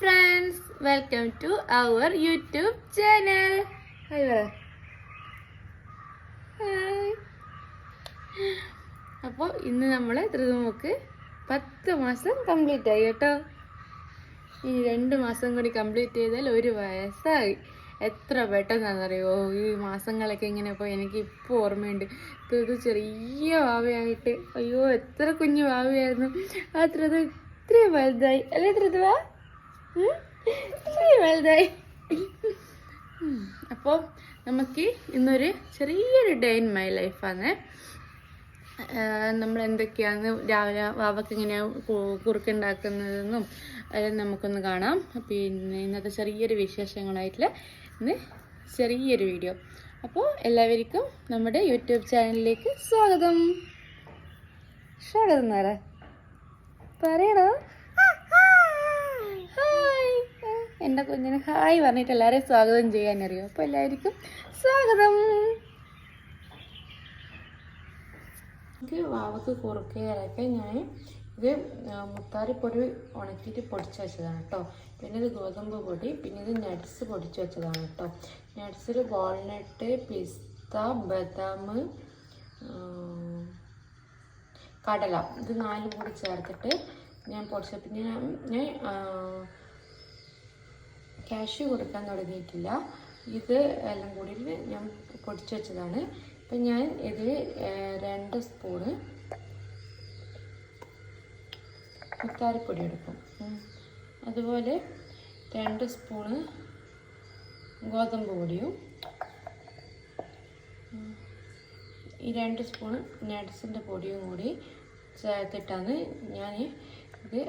Friends welcome to our YouTube channel അപ്പോൾ ഇന്ന് നമ്മളെ ത്രിതുമുക്ക് പത്ത് മാസം കംപ്ലീറ്റ് ആയി കേട്ടോ. ഇനി രണ്ട് മാസം കൂടി കംപ്ലീറ്റ് ചെയ്താൽ ഒരു വയസ്സായി. എത്ര പെട്ടെന്നാണെന്നറിയോ? ഈ മാസങ്ങളൊക്കെ ഇങ്ങനെ പോയി. എനിക്ക് ഇപ്പോൾ ഓർമ്മയുണ്ട്. ത്രിതു ചെറിയ വാവയായിട്ട്. അയ്യോ എത്ര കുഞ്ഞു വാവയായിരുന്നു. ആ ത്രിതു ഇത്രയും വലുതായി. അല്ലേ ത്രിതുവാ? വലുതായി. അപ്പോൾ നമുക്ക് ഇന്നൊരു ചെറിയൊരു ഡേ ഇൻ മൈ ലൈഫാണ് നമ്മൾ എന്തൊക്കെയാണ് രാവിലെ വാവക്ക് എങ്ങനെയാണ് കുറുക്കുണ്ടാക്കുന്നതെന്നും എല്ലാം നമുക്കൊന്ന് കാണാം. പിന്നെ ഇന്നത്തെ ചെറിയൊരു വിശേഷങ്ങളായിട്ടുള്ള ഇന്ന് ചെറിയൊരു വീഡിയോ അപ്പോൾ എല്ലാവർക്കും നമ്മുടെ യൂട്യൂബ് ചാനലിലേക്ക് സ്വാഗതം. സ്വാഗതം നേരെ പറയണോ എന്റെ കുഞ്ഞിന് ഹായ് പറഞ്ഞിട്ട് എല്ലാവരെയും സ്വാഗതം ചെയ്യാനറിയോ? അപ്പോൾ എല്ലാവർക്കും സ്വാഗതം. എനിക്ക് വാവക്ക് കുറുക്കയറൊക്കെ ഞാൻ ഇത് മുത്താറിപ്പൊടി ഉണക്കിയിട്ട് പൊടിച്ച് വെച്ചതാണ് കേട്ടോ പിന്നെ ഇത് ഗോതമ്പ് പൊടി പിന്നെ ഇത് നട്ട്സ് പൊടിച്ച് വെച്ചതാണ് കേട്ടോ നട്ട്സിൽ വാൾനട്ട് പിസ്ത ബദാം കടല. ഇത് നാലും കൂടി ചേർത്തിട്ട് ഞാൻ പൊടിച്ച പിന്നെ ഞാൻ കാഷ്യൂ കൊടുക്കാൻ തുടങ്ങിയിട്ടില്ല ഇത് എല്ലാം കൂടി ഞാൻ പൊടിച്ചു വെച്ചതാണ് അപ്പം ഞാൻ ഇതിൽ രണ്ട് സ്പൂണ് മുത്താറിപ്പൊടി എടുക്കും. അതുപോലെ രണ്ട് സ്പൂണ് ഗോതമ്പ് പൊടിയും. ഈ രണ്ട് സ്പൂണ് നട്ട്സിന്റെ പൊടിയും കൂടി ചേർത്തിട്ടാണ് ഞാൻ ഇത്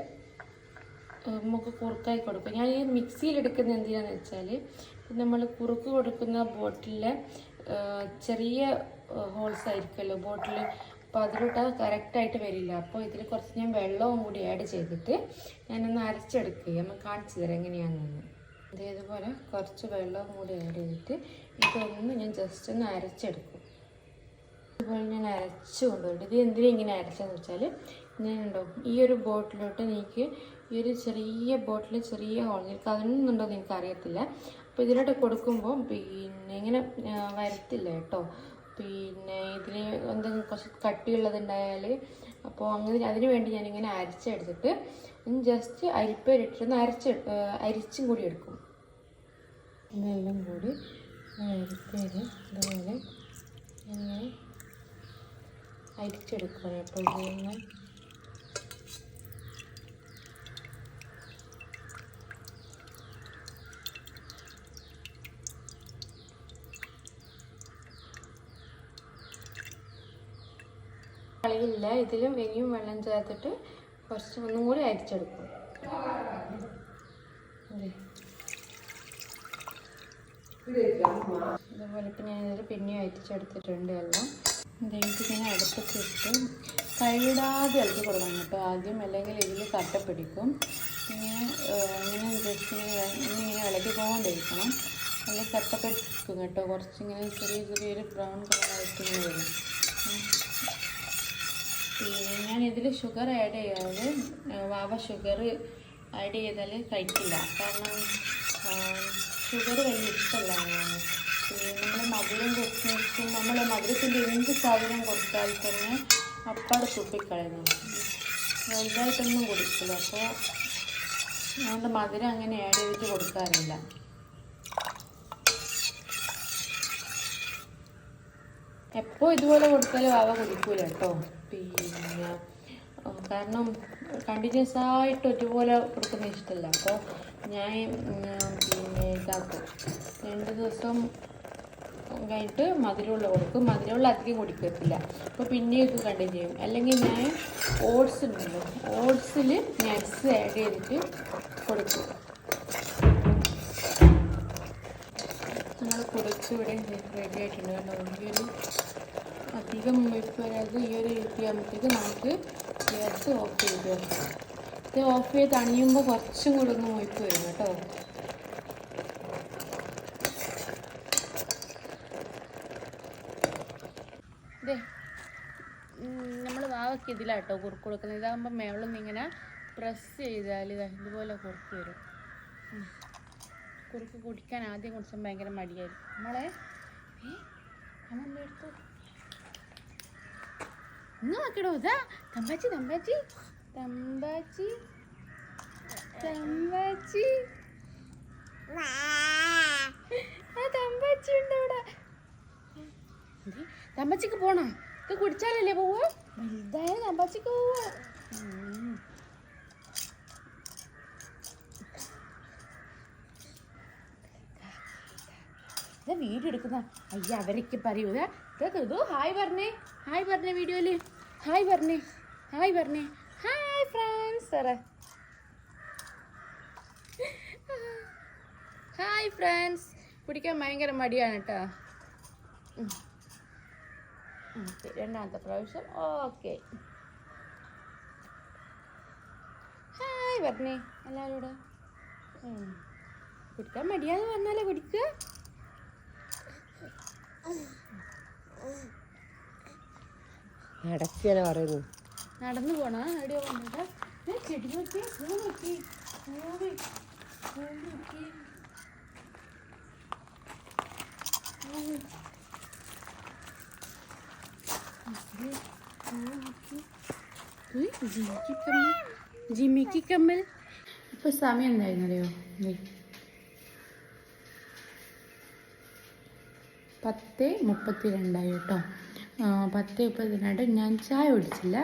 നമുക്ക് കുറുക്കായി കൊടുക്കും. ഞാൻ ഈ മിക്സിയിൽ എടുക്കുന്നത് എന്തിനാന്ന് വെച്ചാൽ നമ്മൾ കുറുക്ക് കൊടുക്കുന്ന ബോട്ടിലെ ചെറിയ ഹോൾസ് ആയിരിക്കുമല്ലോ ബോട്ടിൽ അപ്പോൾ അതിലോട്ട് കറക്റ്റായിട്ട് വരില്ല. അപ്പോൾ ഇതിൽ കുറച്ച് ഞാൻ വെള്ളവും കൂടി ആഡ് ചെയ്തിട്ട് ഞാനൊന്ന് അരച്ചെടുക്കുക നമ്മൾ കാണിച്ചു തരാം എങ്ങനെയാണെന്ന്. ഇതേതുപോലെ കുറച്ച് വെള്ളവും കൂടി ആഡ് ചെയ്തിട്ട് ഇതൊന്ന് ഞാൻ ജസ്റ്റ് ഒന്ന് അരച്ചെടുക്കും. അതുപോലെ ഞാൻ അരച്ച് കൊണ്ടുപോയിട്ട് ഇത് എന്തിനാ ഇങ്ങനെ അരച്ചതെന്ന് വെച്ചാൽ ഞാനുണ്ടോ ഈ ഒരു ബോട്ടിലോട്ട് എനിക്ക് ഈ ഒരു ചെറിയ ബോട്ടിൽ ചെറിയ ഹോൾ നിങ്ങൾക്ക് അതിനൊന്നുണ്ടോ എന്ന് അറിയത്തില്ല അപ്പോൾ ഇതിലോട്ട് കൊടുക്കുമ്പോൾ പിന്നെ ഇങ്ങനെ വരത്തില്ല കേട്ടോ. പിന്നെ ഇതിൽ എന്തെങ്കിലും കുറച്ച് കട്ടിയുള്ളതുണ്ടായാൽ അപ്പോൾ അങ്ങനെ അതിന് വേണ്ടി ഞാനിങ്ങനെ അരച്ചെടുത്തിട്ട് ജസ്റ്റ് അരിപ്പേരിട്ടൊന്ന് അരച്ച് അരിച്ചും കൂടി എടുക്കും. ഇതെല്ലാം കൂടി അരിപ്പേര് അതുപോലെ ഇങ്ങനെ അരിച്ചെടുക്കണം കേട്ടോ ഇതിങ്ങനെ ഇതിലും ഇനിയും വെള്ളം ചേർത്തിട്ട് കുറച്ച് ഒന്നും കൂടി അരിച്ചെടുക്കും. അതുപോലെ ഞാൻ ഇതിൽ പിന്നെയും അരിച്ചെടുത്തിട്ടുണ്ട് എല്ലാം. ഇതിങ്ങനെ അടുപ്പൊക്കെ ഇട്ട് കൈവിടാതെ ഇളക്കി കൊടുക്കണം കേട്ടോ. ആദ്യം അല്ലെങ്കിൽ ഇതിൽ കട്ട പിടിക്കും. ഇങ്ങനെ ഇങ്ങനെ ജസ്റ്റ് ഇങ്ങനെ ഇങ്ങനെ ഇങ്ങനെ ഇളക്കിക്കൊണ്ടിരിക്കണം അല്ലെങ്കിൽ കട്ട പിടിക്കും കേട്ടോ. കുറച്ചിങ്ങനെ ചെറിയ ചെറിയൊരു ബ്രൗൺ കളറായിട്ട് ഇങ്ങനെ വരും. പിന്നെ ഞാൻ ഇതിൽ ഷുഗർ ആഡ് ചെയ്യാതെ വാവ ഷുഗർ ആഡ് ചെയ്താൽ കഴിക്കില്ല. കാരണം ഷുഗർ വലിയ ഇഷ്ടമല്ല. നമ്മൾ മധുരം കുറച്ച് നമ്മൾ മധുരത്തിന്റെ എന്ത് സാധനം കൊടുത്താൽ തന്നെ അപ്പാട് തുപ്പിക്കളയുന്നു. വലുതായിട്ടൊന്നും കൊടുക്കില്ല. അപ്പോൾ അതുകൊണ്ട് മധുരം അങ്ങനെ ആഡ് ചെയ്തിട്ട് കൊടുക്കാറില്ല. എപ്പോൾ ഇതുപോലെ കൊടുത്താലും അവ കുടിക്കൂല കേട്ടോ. പിന്നെ കാരണം കണ്ടിന്യൂസ് ആയിട്ട് ഒരുപോലെ കൊടുക്കുന്ന ഇഷ്ടമല്ല അപ്പോൾ ഞാൻ പിന്നെ ഇതാക്കും. രണ്ട് ദിവസം കഴിഞ്ഞിട്ട് മധുരമുള്ള കൊടുക്കും. മധുരമുള്ള അധികം കുടിക്കത്തില്ല. അപ്പോൾ പിന്നെയും ഇത് കണ്ടിന്യൂ ചെയ്യും. അല്ലെങ്കിൽ ഞാൻ ഓട്സ് ഉണ്ടല്ലോ. ഓട്സിൽ നട്ട്സ് ആഡ് ചെയ്തിട്ട് കൊടുക്കും. നമ്മൾ കുറച്ച് ഇവിടെ റെഡി ആയിട്ടുണ്ട്. കേട്ടോ ഈ ഒരു അധികം വെപ്പ് വരാതെ ഈ ഒരു ഇരുട്ടിയാകുമ്പോഴത്തേക്ക് നമുക്ക് ഗ്യാസ് ഓഫ് ചെയ്ത് ഇത് ഓഫ് ചെയ്ത് അണിയുമ്പോൾ കുറച്ചും കൂടെ ഒന്ന് മൊയ്പ്പ് വരും കേട്ടോ. ഇതേ നമ്മൾ വാവയ്ക്ക് ഇതിലാട്ടോ കുറുക്ക് കൊടുക്കുന്നത്. ഇതാകുമ്പോൾ മേളിൽ നിന്ന് ഇങ്ങനെ പ്രസ് ചെയ്താൽ ഇതാ ഇതുപോലെ കുറുക്ക് വരും. കുറുക്ക് കുടിക്കാൻ ആദ്യം കുടിച്ചാൽ ഭയങ്കര മടിയായിരിക്കും. നമ്മളെ എടുത്തു ഇന്ന് നോക്കടോ. ഇതാ തമ്പാച്ചി തമ്പാച്ചി. തമ്പാച്ചി. തമ്പാച്ചി ഉണ്ട് ഇവിടെ എന്തേ? തമ്പാച്ചിക്ക് പോണോ. ഇത് കുടിച്ചാലല്ലേ പോവോ? വലുതായ തമ്പച്ചിക്ക് പോവാ. വീഡിയോ എടുക്കുന്ന അയ്യ അവരൊക്കെ പറയൂ. കേക്കു ഹായ് പറഞ്ഞേ. ഹായ് പറഞ്ഞേ വീഡിയോയിൽ. ഹായ് പറഞ്ഞേ. ഹായ് പറഞ്ഞേ. Hi friends. സാറേ ഹായ് ഫ്രണ്ട്സ്. കുടിക്കാൻ ഭയങ്കര മടിയാണ് കേട്ടോ. രണ്ടാമത്തെ പ്രാവശ്യം. ഓക്കെ. ഹായ് പറഞ്ഞേ എല്ലാവരോട് കൂടെ കുടിക്കാൻ മടിയാന്ന് പറഞ്ഞാലേ കുടിക്കുക ഇടയ്ക്കാണ് പറയുന്നു. നടന്നു പോണോ? എവിടെയോ ചെടി നോക്കി പൂ നോക്കി. പൂവ് പൂ നോക്കി പൂവ്. ഇത് പൂ നോക്കി. ഉയ്, ജിമിക്ക് കമ്മൽ. ജിമിക്ക് കമ്മൽ. ഇപ്പൊ സമയം എന്തായിരുന്നു അറിയോ ദേ. പത്ത് മുപ്പത്തി രണ്ടായി കേട്ടോ പത്ത് മുപ്പത്തി രണ്ട് ഞാൻ ചായ കുടിച്ചില്ല.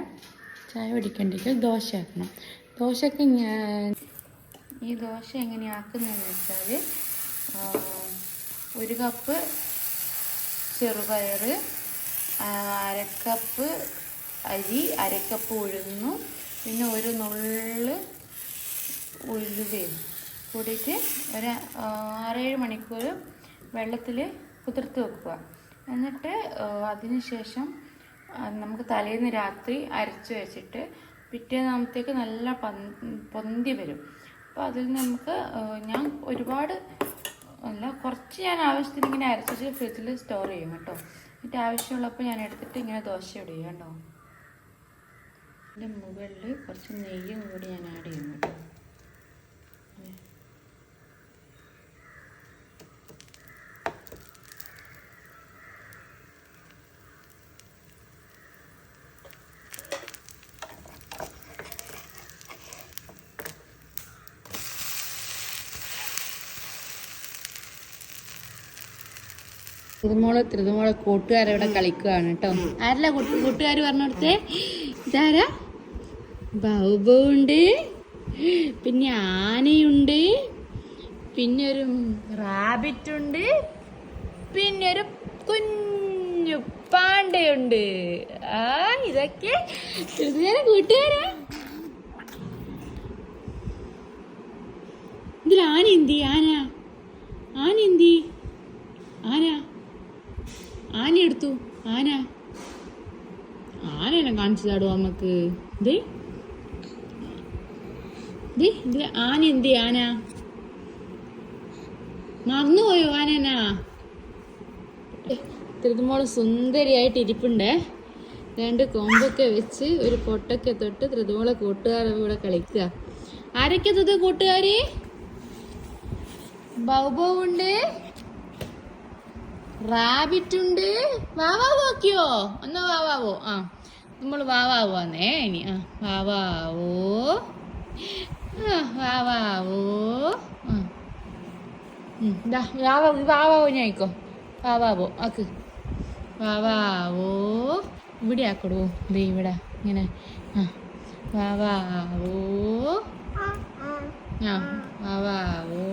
ചായ കുടിക്കണ്ടെങ്കിൽ ദോശ ആക്കണം. ദോശക്ക് ഞാൻ ഈ ദോശ എങ്ങനെയാക്കുന്നതെന്ന് വെച്ചാൽ ഒരു കപ്പ് ചെറുപയർ അരക്കപ്പ് അരി അരക്കപ്പ് ഉഴുന്നു. പിന്നെ ഒരു നുള്ള് ഉലുവയും കൂടിയിട്ട് ഒരു ആറേഴ് മണിക്കൂർ വെള്ളത്തിൽ കുതിർത്ത് വെക്കുക. എന്നിട്ട് അതിന് ശേഷം നമുക്ക് തലേന്ന് രാത്രി അരച്ച് വെച്ചിട്ട് പിറ്റേന്നാമത്തേക്ക് നല്ല പൊന്തി വരും. അപ്പോൾ അതിൽ നമുക്ക് ഞാൻ ഒരുപാട് അല്ല കുറച്ച് ഞാൻ ആവശ്യത്തിന് ഇങ്ങനെ അരച്ചിട്ട് ഫ്രിഡ്ജിൽ സ്റ്റോർ ചെയ്യും കേട്ടോ. എന്നിട്ട് ആവശ്യമുള്ളപ്പോൾ ഞാൻ എടുത്തിട്ട് ഇങ്ങനെ ദോശ ഇടുക കേട്ടോ. ഇതിന്റെ മുകളിൽ കുറച്ച് നെയ്യും കൂടി ഞാൻ ആഡ് ചെയ്യുന്നു തിരുമോൾ ത്രിതുമോളെ കൂട്ടുകാരവിടെ കളിക്കുകയാണ് കേട്ടോ. ആരല്ല കൂട്ടുകാർ പറഞ്ഞെടുത്തേ ഇതാരാ? ബൗബ ഉണ്ട് പിന്നെ ആനയുണ്ട്. പിന്നെ ഒരു റാബിറ്റ് ഉണ്ട് പിന്നെ ഒരു കുഞ്ഞു പാണ്ടയുണ്ട്. ആ ഇതൊക്കെ ചെറുതേരെ കൂട്ടുകാരാ. ഇതിൽ ആന എന്തി? ആന. ആന എന്തി? ആന ആന എടുത്തു ആന. ആനയെല്ലാം കാണിച്ചു താടോ നമുക്ക് ദേ. ദേ ഇതിൽ ആന എന്തി ആന? മറന്നുപോയോ ആനനാ? ത്രിതുമോൾ സുന്ദരിയായിട്ട് ഇരിപ്പുണ്ടേ. രണ്ട് കൊമ്പൊക്കെ വെച്ച് ഒരു പൊട്ടൊക്കെ തൊട്ട് ത്രിതുമോളെ കൂട്ടുകാരെ ഇവിടെ കളിക്കുക. ആരൊക്കെ തൊട്ട് കൂട്ടുകാരി? ബൗബവുണ്ട്. റാബിറ്റ് ഉണ്ട് വാവാവോ ആക്കിയോ ഒന്ന് വാവാവോ? ആ നമ്മൾ വാവാവോ ആന്നേ ഇനി ആ വാവാവോ. വാവാവോ ആ ഉം, ദാ വാവാ വാവാവോ ഞാൻ ആയിക്കോ. വാവാവോ ആക്ക്. വാവാവോ ഇവിടെ ആക്കടോ. ദേ ഇവിടെ ഇങ്ങനെ. ആ വാവാവോ ആ വാവാവോ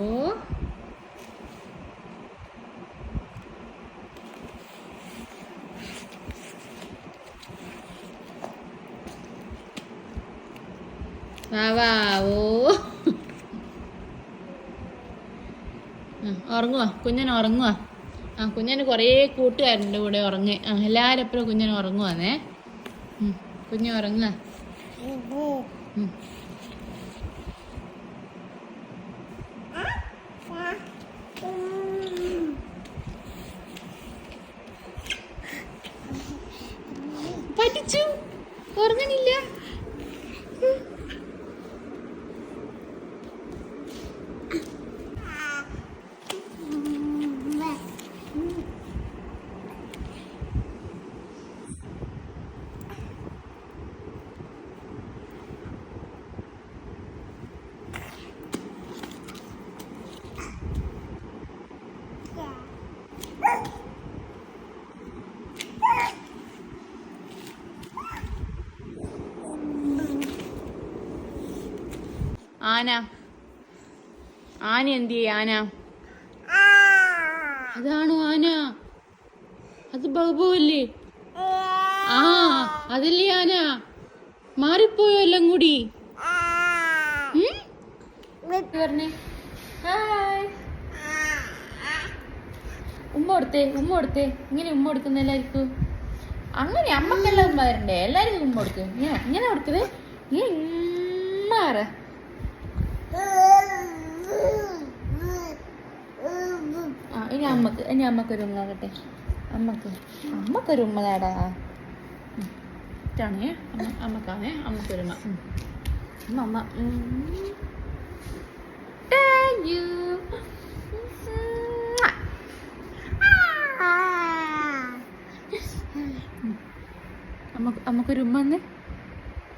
വാവാവോ. ഉറങ്ങുവാ. കുഞ്ഞൻ ഉറങ്ങുവാ. ആ കുഞ്ഞന് കുറേ കൂട്ടുകാരുണ്ട് കൂടെ ഉറങ്ങി. ആ എല്ലാവരും എപ്പോഴും കുഞ്ഞൻ ഉറങ്ങുവാന്നേ. കുഞ്ഞ് ഉറങ്ങുക ആന. ആന എന്ത് ആന? അതാണോ ആന. അത് ബാബു അല്ലേ ആ അതല്ലേ ആന. മാറിപ്പോയോ എല്ലാം കൂടി? പറഞ്ഞേ. ഹായ്. ഉമ്മ കൊടുത്തേ ഉമ്മ കൊടുത്തേ. ഇങ്ങനെ ഉമ്മ കൊടുക്കുന്ന എല്ലാവർക്കും? അങ്ങനെ അമ്മക്കെല്ലാം ഉമ്മ തരണ്ടേ? എല്ലാവർക്കും ഉമ്മ കൊടുക്കും. ഇങ്ങനെ ഇങ്ങനെ ഇങ്ങനെ ഉമ്മ ആ ഇനി അമ്മയ്ക്ക് ഇനി അമ്മക്കൊരു ഉമ്മ ആകട്ടെ അമ്മയ്ക്ക് അമ്മക്കൊരു ഉമ്മ നേടാ. അമ്മ അമ്മക്കാണേ? അമ്മക്കൊരു ഉമ്മ. അമ്മ ഉം. Thank you. അമ്മ അമ്മക്കൊരു ഉമ്മ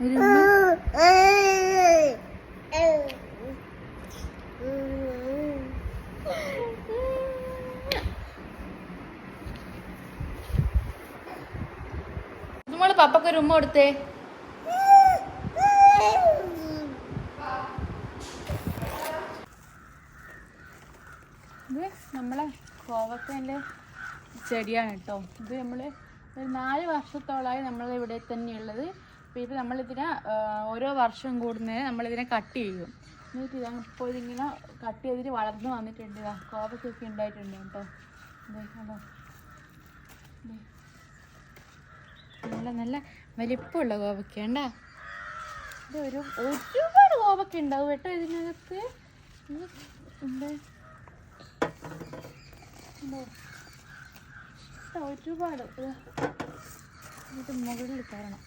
ഒരു ഉമ്മ? നമ്മൾ പപ്പക്കൊരു ഉമ്മ കൊടുത്തേ. ഇത് നമ്മളെ കോവക്കേന്റെ ചെടിയാണ് കേട്ടോ. ഇത് നമ്മൾ ഒരു നാല് വർഷത്തോളമായി നമ്മൾ ഇവിടെ തന്നെയുള്ളത്. അപ്പോൾ ഇത് നമ്മളിതിനെ ഓരോ വർഷം കൂടുന്നതിന് നമ്മളിതിനെ കട്ട് ചെയ്യും എന്നിട്ട് ഇതാണ് ഇപ്പോൾ ഇതിങ്ങനെ കട്ട് ചെയ്തിട്ട് വളർന്നു വന്നിട്ടുണ്ട്. കോവക്കൊക്കെ ഉണ്ടായിട്ടുണ്ട് കേട്ടോ. അതെ ദേ. നല്ല നല്ല വലിപ്പമുള്ള കോവക്ക ഉണ്ടാ ഇത് ഒരു ഒരുപാട് കോവക്ക ഉണ്ടാവും കേട്ടോ ഇതിനകത്ത്? ഒരുപാട് ഇതാ. മുകളിൽ കയറണം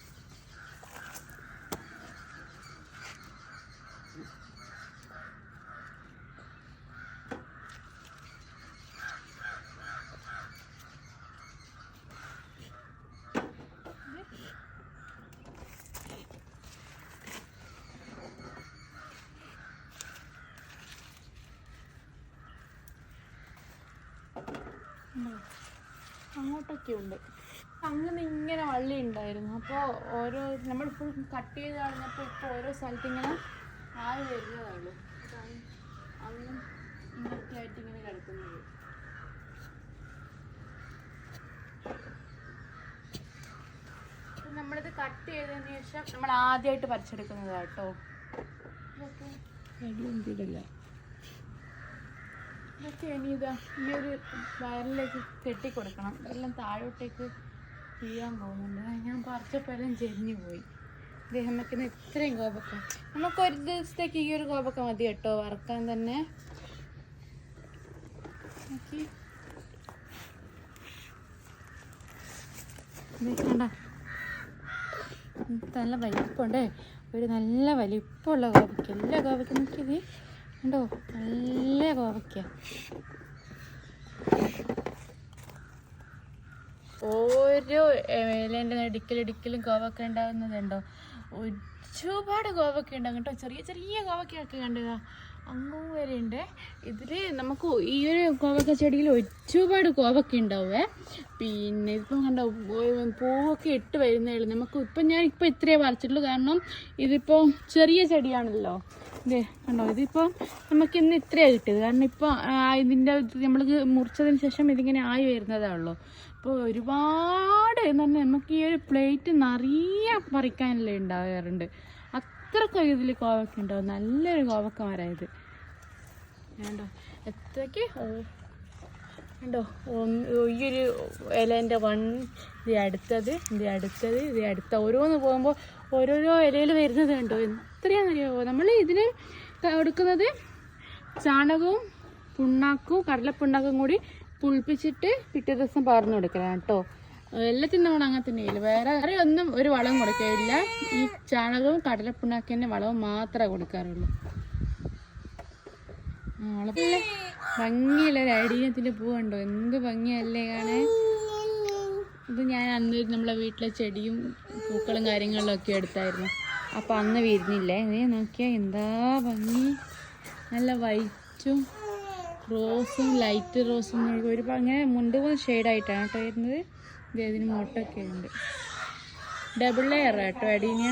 അങ്ങോട്ടൊക്കെ ഉണ്ട് അങ്ങനെ ഇങ്ങനെ വള്ളി ഉണ്ടായിരുന്നു. അപ്പോൾ ഓരോ നമ്മൾ ഫുൾ കട്ട് ചെയ്ത് കളഞ്ഞപ്പോൾ ഇപ്പോൾ ഓരോ സ്ഥലത്ത് ഇങ്ങനെ ആയി വരുന്നതാണല്ലോ അങ്ങനെ ഇങ്ങനത്തെ ആയിട്ട് ഇങ്ങനെ കിടക്കുന്നത്. നമ്മളിത് കട്ട് ചെയ്തതിന് ശേഷം നമ്മൾ ആദ്യമായിട്ട് പറിച്ചെടുക്കുന്നതാട്ടോ. ഇതൊക്കെ. ഇതൊക്കെ ഇനി ഇതാ ഈ ഒരു വയറിലേക്ക് കെട്ടിക്കൊടുക്കണം. എല്ലാം താഴോട്ടേക്ക് ചെയ്യാൻ പോകുന്നുണ്ട്. ഞാൻ പറിച്ചപ്പോൾ എല്ലാം ചെരിഞ്ഞു പോയി. ഇദ്ദേഹം വെക്കുന്ന ഇത്രയും കോപക്ക നമുക്ക് ഒരു ദിവസത്തേക്ക് ഈ ഒരു കോപക്ക മതി കേട്ടോ. വറക്കാൻ തന്നെ? നല്ല വലിപ്പമുണ്ടേ. ഒരു നല്ല വലിപ്പമുള്ള കോവയ്ക്ക എല്ലാ കോപ്പയ്ക്കും നോക്കിയത് ഉണ്ടോ? നല്ല കോവയ്ക്ക. ഓരോ ഇലേന്റെ ഇടുക്കലിടുക്കലും കോവക്ക ഉണ്ടാകുന്നതുണ്ടോ ഒരുപാട് കോവക്ക ഉണ്ടാകും കേട്ടോ. ചെറിയ ചെറിയ കോവക്കയൊക്കെ കണ്ടുക അങ്ങും വരെ ഉണ്ട് ഇതിൽ നമുക്ക് ഈ ഒരു കോവക്ക ചെടിയിൽ ഒരുപാട് കോവക്ക ഉണ്ടാവേ പിന്നെ ഇപ്പം കണ്ടോ പൂവൊക്കെ ഇട്ട് വരുന്നേ ഉള്ളൂ. നമുക്ക് ഇപ്പം ഞാൻ ഇപ്പം ഇത്രയേ വരച്ചിട്ടുള്ളൂ കാരണം ഇതിപ്പോൾ ചെറിയ ചെടിയാണല്ലോ. ഇതേ കണ്ടോ? ഇതിപ്പോൾ നമുക്ക് ഇന്ന് ഇത്രയാണ് കിട്ടിയത്. കാരണം ഇപ്പോൾ ഇതിന്റെ നമ്മൾ മുറിച്ചതിന് ശേഷം ഇതിങ്ങനെ ആയി വരുന്നതേ ഉള്ളൂ. അപ്പോൾ ഒരുപാട് എന്ന് പറഞ്ഞാൽ നമുക്ക് ഈ ഒരു പ്ലേറ്റ് നിറയെ പറിക്കാനല്ലേ ഉണ്ടാകാറുണ്ട് അത്രക്കും ഇതിൽ കോവക്ക ഉണ്ടാവും നല്ലൊരു കോവക്ക മരായത് വേണ്ടോ എത്രയ്ക്ക് ണ്ടോ കണ്ടോ? ഈ ഒരു ഇലേന്റെ വൺ ഇത് അടുത്തത് ഇത് അടുത്തത് ഇത് അടുത്ത ഓരോന്ന് പോകുമ്പോൾ ഓരോരോ ഇലയിൽ വരുന്നത് കണ്ടോ? എത്രയാണെന്നറിയാമോ നമ്മൾ ഇതിന് എടുക്കുന്നത് ചാണകവും പുണ്ണാക്കും കടലപ്പിണ്ണാക്കും കൂടി പുളിപ്പിച്ചിട്ട് പിറ്റേ ദിവസം പറഞ്ഞു കൊടുക്കണം കേട്ടോ. എല്ലാത്തിനും നമ്മൾ അങ്ങനെ തന്നെ ചെയ്യില്ല വേറെ വേറെ ഒന്നും ഒരു വളം കൊടുക്കുകയില്ല ഈ ചാണകവും കടലപ്പിണ്ണാക്കിന്റെ വളവും മാത്രമേ കൊടുക്കാറുള്ളൂ. ഭംഗിയുള്ള ഒരു അടിയത്തിന്റെ പൂ കണ്ടോ എന്ത് ഭംഗിയല്ലേ കാണാൻ? ഇത് ഞാൻ അന്ന് നമ്മളെ വീട്ടിലെ ചെടിയും പൂക്കളും കാര്യങ്ങളിലും ഒക്കെ എടുത്തായിരുന്നു. അപ്പം അന്ന് വിരിഞ്ഞില്ലേ നീ നോക്കിയാൽ എന്താ ഭംഗി. നല്ല വൈറ്റും റോസും ലൈറ്റ് റോസും ഒരു അങ്ങനെ മുണ്ട് ഷെയ്ഡായിട്ടാണ് കേട്ടോ വരുന്നത്. ഇത് ഇതിന് മുട്ടൊക്കെ ഉണ്ട്. ഡബിൾ ലെയർ കേട്ടോ അടീനിയ.